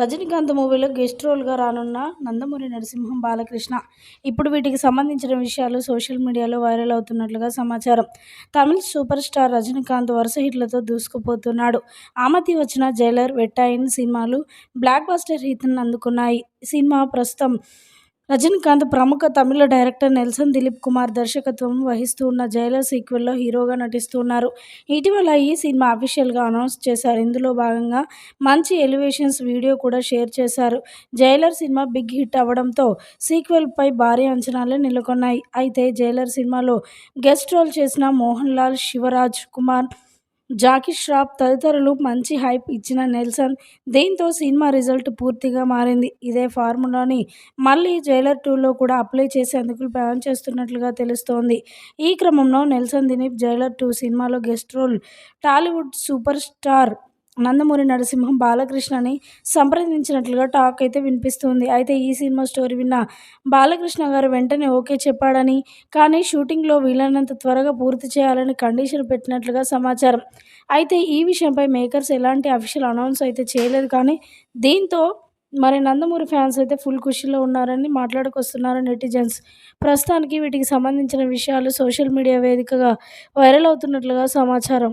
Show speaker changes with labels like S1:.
S1: రజనీకాంత్ మూవీలో గెస్ట్ రోల్గా రానున్న నందమూరి నరసింహం బాలకృష్ణ. ఇప్పుడు వీటికి సంబంధించిన విషయాలు సోషల్ మీడియాలో వైరల్ అవుతున్నట్లుగా సమాచారం. తమిళ సూపర్ స్టార్ రజనీకాంత్ వరుస హిట్లతో దూసుకుపోతున్నాడు. ఆమతి వచ్చిన జైలర్ వెట్టాయిన్ సినిమాలు బ్లాక్ బస్టర్ హిట్ను అందుకున్నాయి. సినిమా ప్రస్తుతం రజనీకాంత్ ప్రముఖ తమిళ డైరెక్టర్ నెల్సన్ దిలీప్ కుమార్ దర్శకత్వం వహిస్తూ ఉన్న జైలర్ సీక్వెల్లో హీరోగా నటిస్తున్నారు. ఇటీవల ఈ సినిమా అఫీషియల్గా అనౌన్స్ చేశారు. ఇందులో భాగంగా మంచి ఎలివేషన్స్ వీడియో కూడా షేర్ చేశారు. జైలర్ సినిమా బిగ్ హిట్ అవ్వడంతో సీక్వెల్పై భారీ అంచనాలే నెలకొన్నాయి. అయితే జైలర్ సినిమాలో గెస్ట్ రోల్ చేసిన మోహన్ లాల్ శివరాజ్ కుమార్ జాకీ ష్రాఫ్ తదితరులు మంచి హైప్ ఇచ్చిన నెల్సన్ దీంతో సినిమా రిజల్ట్ పూర్తిగా మారింది. ఇదే ఫార్ములాని మళ్ళీ జైలర్ టూలో కూడా అప్లై చేసేందుకు ప్లాన్ చేస్తున్నట్లుగా తెలుస్తోంది. ఈ క్రమంలో నెల్సన్ దినీప్ జైలర్ టూ సినిమాలో guest role. Tollywood super star Nandamuri Narasimham బాలకృష్ణని సంప్రదించినట్లుగా టాక్ అయితే వినిపిస్తుంది. అయితే ఈ సినిమా స్టోరీ విన్న బాలకృష్ణ గారు వెంటనే ఓకే చెప్పాడని కానీ షూటింగ్లో వీలైనంత త్వరగా పూర్తి చేయాలని కండిషన్ పెట్టినట్లుగా సమాచారం. అయితే ఈ విషయంపై మేకర్స్ ఎలాంటి అఫీషియల్ అనౌన్స్ అయితే చేయలేదు కానీ దీంతో మరి నందమూరి ఫ్యాన్స్ అయితే ఫుల్ ఖుషీలో ఉన్నారని మాట్లాడుకొస్తున్నారు నెటిజన్స్. ప్రస్తుతానికి వీటికి సంబంధించిన విషయాలు సోషల్ మీడియా వేదికగా వైరల్ అవుతున్నట్లుగా సమాచారం.